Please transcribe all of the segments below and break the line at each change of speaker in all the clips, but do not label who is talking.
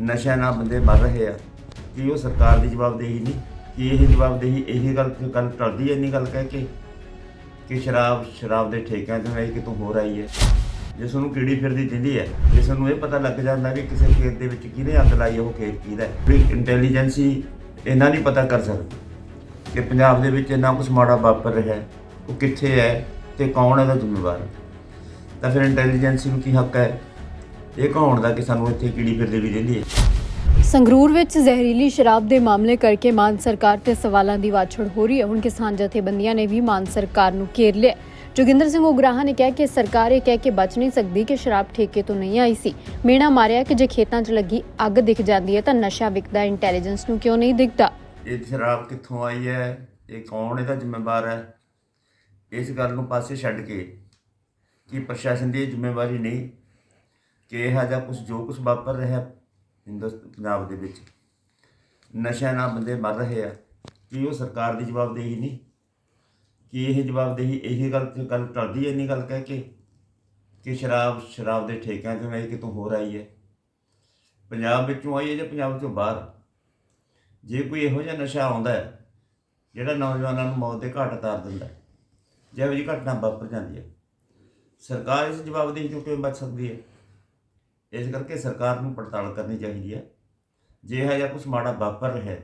ਨਸ਼ਾ ਨਾਲ ਬੰਦੇ ਮਰ ਰਹੇ ਆ। ਕਿ ਉਹ ਸਰਕਾਰ ਦੀ ਜਵਾਬਦੇਹੀ ਨਹੀਂ? ਕਿ ਇਹ ਜਵਾਬਦੇਹੀ ਇਹੀ ਗੱਲ ਗੱਲ ਟਲਦੀ ਐ ਇੰਨੀ ਗੱਲ ਕਹਿ ਕੇ? ਕਿ ਸ਼ਰਾਬ ਸ਼ਰਾਬ ਦੇ ਠੇਕਿਆਂ ਤੋਂ ਆਈ ਕਿਤੋਂ ਹੋਰ ਆਈ ਹੈ ਜੇ ਤੁਹਾਨੂੰ ਕੀੜੀ ਫਿਰਦੀ ਦਿੰਦੀ ਹੈ ਜੇ ਤੁਹਾਨੂੰ ਇਹ ਪਤਾ ਲੱਗ ਜਾਂਦਾ ਕਿ ਕਿਸੇ ਖੇਤ ਦੇ ਵਿੱਚ ਕਿਹਨੇ ਅੱਗ ਲਾਈ ਹੈ, ਉਹ ਖੇਤ ਕਿਹਦਾ ਹੈ ਵੀ ਇੰਟੈਲੀਜੈਂਸੀ ਇਹਨਾਂ ਨਹੀਂ ਪਤਾ ਕਰ ਸਕਦੀ ਕਿ ਪੰਜਾਬ ਦੇ ਵਿੱਚ ਇੰਨਾ ਕੁਛ ਮਾੜਾ ਵਾਪਰ ਰਿਹਾ ਹੈ ਉਹ ਕਿੱਥੇ ਹੈ ਤੇ ਕੌਣ ਇਹਦਾ ਜ਼ਿੰਮੇਵਾਰ ਤਾਂ ਫਿਰ ਇੰਟੈਲੀਜੈਂਸੀ ਨੂੰ ਕੀ ਹੱਕ ਹੈ ਇਹ ਕਹਾਉਣ ਦਾ ਕਿ ਸਾਨੂੰ ਇੱਥੇ ਕੀੜੀ ਫਿਰਦੀ ਵੀ ਰਹਿੰਦੀ ਹੈ
ਸੰਗਰੂਰ ਵਿੱਚ ਜ਼ਹਿਰੀਲੀ ਸ਼ਰਾਬ ਦੇ ਮਾਮਲੇ ਕਰਕੇ ਮਾਨ ਸਰਕਾਰ ਤੇ ਸਵਾਲਾਂ ਦੀ ਵਾਛੜ ਹੋ ਰਹੀ ਹੈ। ਹੁਣ ਕਿਸਾਨ ਜਥੇਬੰਦੀਆਂ ਨੇ ਵੀ ਮਾਨ ਸਰਕਾਰ ਨੂੰ ਘੇਰ ਲਿਆ ਜੋਗਿੰਦਰ ਸਿੰਘ ਉਗਰਾਹਾਂ ਨੇ ਕਿਹਾ ਕਿ ਸਰਕਾਰ ਇਹ ਕਹਿ ਕੇ ਬਚ ਨਹੀਂ ਸਕਦੀ ਕਿ ਸ਼ਰਾਬ ਠੇਕੇ ਤੋਂ ਨਹੀਂ ਆਈ ਸੀ। ਮੇਣਾ ਮਾਰਿਆ ਕਿ ਜੇ ਖੇਤਾਂ 'ਚ ਲੱਗੀ ਅੱਗ ਦਿਖ ਜਾਂਦੀ ਹੈ ਤਾਂ ਨਸ਼ਾ ਵਿਕਦਾ ਇੰਟੈਲੀਜੈਂਸ ਨੂੰ ਕਿਉਂ ਨਹੀਂ ਦਿਖਦਾ?
ਇਹ ਸ਼ਰਾਬ ਕਿੱਥੋਂ ਆਈ ਹੈ? ਇਹ ਕੌਣ ਇਹਦਾ ਜ਼ਿੰਮੇਵਾਰ ਹੈ? ਇਸ ਗੱਲ ਨੂੰ ਪਾਸੇ ਛੱਡ ਕੇ ਕਿ ਪ੍ਰਸ਼ਾਸਨ ਦੀ ਜ਼ਿੰਮੇਵਾਰੀ ਨਹੀਂ? ਕਿ ਇਹ ਜਿਹਾ ਕੁਝ ਜੋ ਕੁਝ ਵਾਪਰ ਰਿਹਾ ਹਿੰਦੁਸਤਾਨ ਪੰਜਾਬ ਦੇ ਵਿੱਚ ਨਸ਼ਾ ਨਾਲ ਬੰਦੇ ਮਰ ਰਹੇ ਆ, ਕਿ ਉਹ ਸਰਕਾਰ ਦੀ ਜਵਾਬਦੇਹੀ ਨਹੀਂ? ਕੀ ਇਹ ਜਵਾਬਦੇਹੀ ਇਹੀ ਗੱਲ ਗੱਲ ਟਲਦੀ ਐ ਇੰਨੀ ਗੱਲ ਕਹਿ ਕੇ ਕਿ ਸ਼ਰਾਬ ਸ਼ਰਾਬ ਦੇ ਠੇਕਿਆਂ ਤੋਂ ਆਈ ਕਿਤੋਂ ਹੋਰ ਆਈ ਹੈ? ਪੰਜਾਬ ਵਿੱਚੋਂ ਆਈ ਹੈ ਜਾਂ ਪੰਜਾਬ ਤੋਂ ਬਾਹਰ? ਜੇ ਕੋਈ ਇਹੋ ਜਿਹਾ ਨਸ਼ਾ ਆਉਂਦਾ ਹੈ, ਜਿਹੜਾ ਨੌਜਵਾਨਾਂ ਨੂੰ ਮੌਤ ਦੇ ਘਾਟ ਉਤਾਰ ਦਿੰਦਾ ਹੈ, ਜਿਹੋ ਜਿਹੀ ਘਟਨਾ ਵਾਪਰ ਜਾਂਦੀ ਹੈ, ਸਰਕਾਰ ਇਸ ਜਵਾਬਦੇਹੀ ਤੋਂ ਕਿਵੇਂ ਬਚ ਸਕਦੀ ਹੈ? ਇਸ ਕਰਕੇ ਸਰਕਾਰ ਨੂੰ ਪੜਤਾਲ ਕਰਨੀ ਚਾਹੀਦੀ ਹੈ। ਜੇ ਇਹ ਜਿਹਾ ਕੁਝ ਮਾੜਾ ਵਾਪਰ ਰਿਹਾ ਹੈ,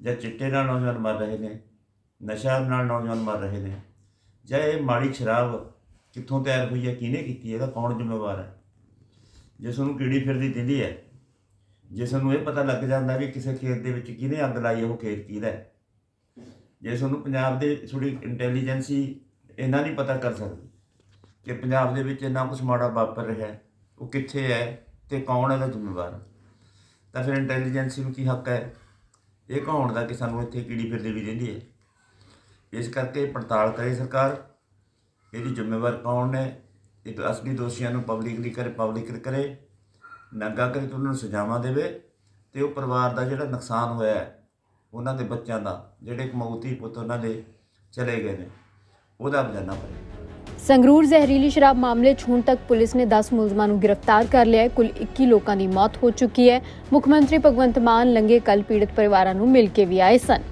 ਜਾਂ ਚਿੱਟੇ ਨਾਲ ਨੌਜਵਾਨ ਮਰ ਰਹੇ ਨੇ, ਨਸ਼ਾ ਨਾਲ ਨੌਜਵਾਨ ਮਰ ਰਹੇ ਨੇ, ਜਾਂ ਇਹ ਮਾੜੀ ਸ਼ਰਾਬ ਕਿੱਥੋਂ ਤਿਆਰ ਹੋਈ ਹੈ, ਕਿਹਨੇ ਕੀਤੀ ਹੈ, ਇਹਦਾ ਕੌਣ ਜ਼ਿੰਮੇਵਾਰ ਹੈ? ਜੇ ਤੁਹਾਨੂੰ ਕੀੜੀ ਫਿਰਦੀ ਦਿੰਦੀ ਹੈ ਜੇ ਤੁਹਾਨੂੰ ਇਹ ਪਤਾ ਲੱਗ ਜਾਂਦਾ ਵੀ ਕਿਸੇ ਖੇਤ ਦੇ ਵਿੱਚ ਕਿਹਨੇ ਅੱਗ ਲਾਈ, ਉਹ ਖੇਤ ਕਿਹਦਾ ਹੈ। ਜੇ ਤੁਹਾਨੂੰ ਪੰਜਾਬ ਦੇ ਥੋੜੀ ਇੰਟੈਲੀਜੈਂਸੀ ਇਹਨਾਂ ਨਹੀਂ ਪਤਾ ਕਰ ਸਕਦੀ ਕਿ ਪੰਜਾਬ ਦੇ ਵਿੱਚ ਇੰਨਾ ਕੁਛ ਮਾੜਾ ਵਾਪਰ ਰਿਹਾ ਹੈ। ਉਹ ਕਿੱਥੇ ਹੈ ਤੇ ਕੌਣ ਇਹਦਾ ਜ਼ਿੰਮੇਵਾਰ? ਤਾਂ ਫਿਰ ਇੰਟੈਲੀਜੈਂਸੀ ਨੂੰ ਕੀ ਹੱਕ ਹੈ? ਇਹ ਕਹਾਉਣ ਦਾ ਕਿ ਸਾਨੂੰ ਇੱਥੇ ਕੀੜੀ ਫਿਰਦੀ ਵੀ ਰਹਿੰਦੀ ਹੈ? ਇਸ ਕਰਕੇ ਪੜਤਾਲ ਕਰੇ ਸਰਕਾਰ। ਇਹਦੀ ਜ਼ਿੰਮੇਵਾਰ ਕੌਣ ਨੇ ਇਹ ਅਸਲੀ ਦੋਸ਼ੀਆਂ ਨੂੰ ਪਬਲਿਕਲੀ ਕਰੇ ਪਬਲਿਕ ਕਰੇ। ਨੰਗਾ ਕਰੇ ਤੇ ਉਹਨਾਂ ਨੂੰ ਸਜ਼ਾਵਾਂ ਦੇਵੇ ਤੇ ਉਹ ਪਰਿਵਾਰ ਦਾ ਜਿਹੜਾ ਨੁਕਸਾਨ ਹੋਇਆ ਹੈ, ਉਹਨਾਂ ਦੇ ਬੱਚਿਆਂ ਦਾ, ਜਿਹੜੇ ਕਮੌਤੀ ਪੁੱਤ ਉਹਨਾਂ ਦੇ ਚਲੇ ਗਏ ਨੇ, ਉਹਦਾ ਬਜਾਨਾ ਪਵੇ
ਸੰਗਰੂਰ ਜ਼ਹਿਰੀਲੀ ਸ਼ਰਾਬ ਮਾਮਲੇ 'ਚ ਹੁਣ ਤੱਕ ਪੁਲਿਸ ਨੇ 10 ਮੁਲਜ਼ਮਾਂ ਨੂੰ ਗ੍ਰਿਫਤਾਰ ਕਰ ਲਿਆ ਹੈ। ਕੁੱਲ 21 ਲੋਕਾਂ ਦੀ ਮੌਤ ਹੋ ਚੁੱਕੀ ਹੈ। ਮੁੱਖ ਮੰਤਰੀ ਭਗਵੰਤ ਮਾਨ, ਲੰਗੇ ਕੱਲ ਪੀੜਤ ਪਰਿਵਾਰਾਂ ਨੂੰ ਮਿਲ ਕੇ ਵੀ ਆਏ ਸਨ।